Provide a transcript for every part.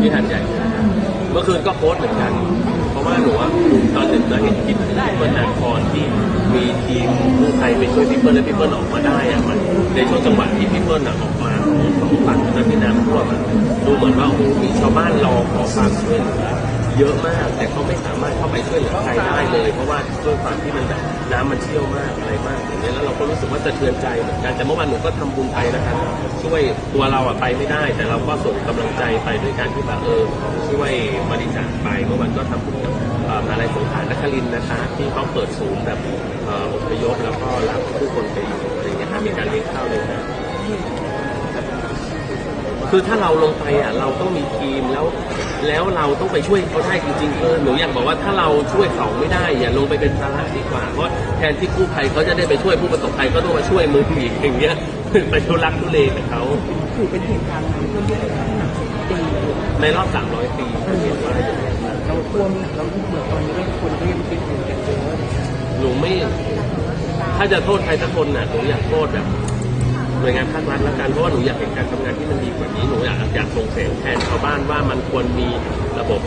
ที่หัดใหญ่เมื่อคืนก็โพสเหมือนกัน เพราะว่าหนูว่าตอนดึกเราเห็นคลิปที่เปิ้ลนาครที่มีทีมกู้ภัยไปช่วยพี่เปิ้ลและพี่เปิ้ลออกมาได้อะมันในช่วงจังหวะที่พี่เปิ้ลอออกมาของสองฝั่งนั้นที่น้ำท่วมอะดูเหมือนว่าโอ้โหมีชาวบ้านรอขอความช่วยเหลือ เยอะมาก แต่เขาไม่สามารถเข้าไปช่วยเหลือใครได้เลย เพราะว่าด้วยความที่มันแบบน้ำมันเชี่ยวมากอะไรมากอย่างเงี้ยแล้วเราก็รู้สึกว่าสะเทือนใจเหมือนกันแต่เมื่อวานหนูก็ทำบุญไปนะครับช่วยตัวเราอะไปไม่ได้ แต่เราก็ส่งกำลังใจไปด้วยการที่แบบเออช่วยบริจาคไปเมื่อวันก็ทำบุญกับเอ่อมหาลัยสงขานครินนะคะที่เขาเปิดศูนย์แบบอพยพแล้วก็รับผู้คนไปอยู่อะไรอย่างเงี้ยมีการเลี้ยงข้าวเลยนะ คือถ้าเราลงไปอะเราต้องมีทีมแล้ว แล้วเราต้องไปช่วยเขาได้จริงๆเออหนูอยากบอกว่าถ้าเราช่วยเขาไม่ได้อย่าลงไปเป็นภาระดีกว่าเพราะแทนที่กู้ภัยเขาจะได้ไปช่วยผู้ประสบภัยก็ต้องมาช่วยมือผีกอย่างเงี้ยไปทุรักทุเลกับเขาถือเป็นเหตุการณ์น้ำท่วมที่หนักปีเลยในรอบ 300 ปีเห็นว่าอย่างนี้ยเราท่วมเราเหมือนตอนนี้ก็คนก็ยังคิดเหมือนกันเยอะหนูไม่ถ้าจะโทษใครสักคนน่ะหนูอยากโทษแบบหน่วยงานภาครัฐละกันเพราะว่าหนูอยากเห็นการทำงานที่มันดีาวบ้านว่ามันควรมีระบบ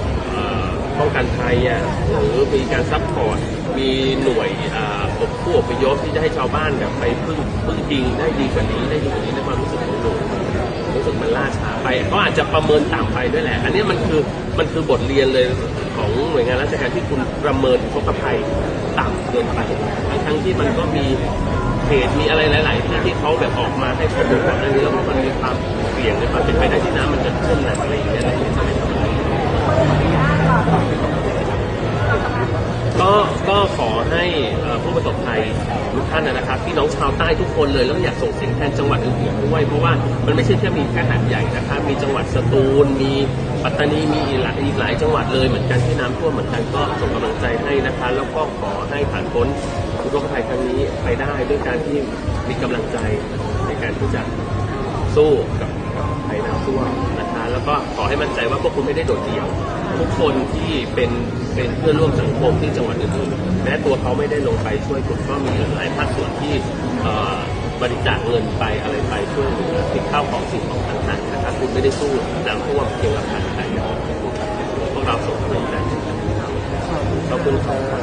ป้องกันภัยอะหรือมีการซัพพอร์ตมีหน่วยอ่าอบผู้อพยพที่จะให้ชาวบ้านแบบไปพึ่งพึ่งพิงได้ดีกว่านี้ได้ดีกว่านี้ในความรู้สึกของหนูรู้สึกมันล่าช้าไปเขาอาจจะประเมินต่ำไปด้วยแหละ อันนี้มันคือมันคือบทเรียนเลยของหน่วยงานราชการที่คุณประเมินอุทกภัยต่ำเกินไปทั้งทั้งๆที่มันก็มีเหตุมีอะไรหลาย ๆ ที่ที่เขาแบบออกมาให้ข้อมูลก่อนหน้านี้แล้วมันมีความเสี่ยงในความเป็นไปได้ที่น้ำมันจะท่วมหนักอะไรอย่างเงี้ยอะไรอย่างเงี้ยจะไม่ทำอะไรก็ก็ขอให้เอ่อ ผู้ประสบภัยทุกท่านนะครับพี่น้องชาวใต้ทุกคนเลยแล้วอยากส่งเสียงแทนจังหวัดอื่นๆด้วยเพราะว่ามันไม่ใช่แค่มีแค่หาดใหญ่นะครับมีจังหวัดสตูลมีปัตตานีมีอีกหลายอีกหลายจังหวัดเลยเหมือนกันที่น้ำท่วมเหมือนกันก็ส่งกำลังใจให้นะคะ แล้วก็ขอให้ผ่านพ้นอุทกภัยครั้งนี้ไปได้ด้วยการที่มีกำลังใจในการที่จะสู้กับกับภัยน้ำท่วมนะคะแล้วก็ขอให้มั่นใจว่าพวกคุณไม่ได้โดดเดี่ยว ทุกคนที่เป็นเป็นเพื่อนร่วมสังคมที่จังหวัดอื่นๆ แม้ตัวเขาไม่ได้ลงไปช่วยคุณก็มีหลายภาคส่วนที่บริจาคเงินไปอะไรไปช่วยเหลือสิ่งข้าวของสิ่งของต่างๆนะครับคุณไม่ได้สู้น้ำท่วมเพียงลำพังใครพวกเราส่งกำลังใจขอบคุณครับ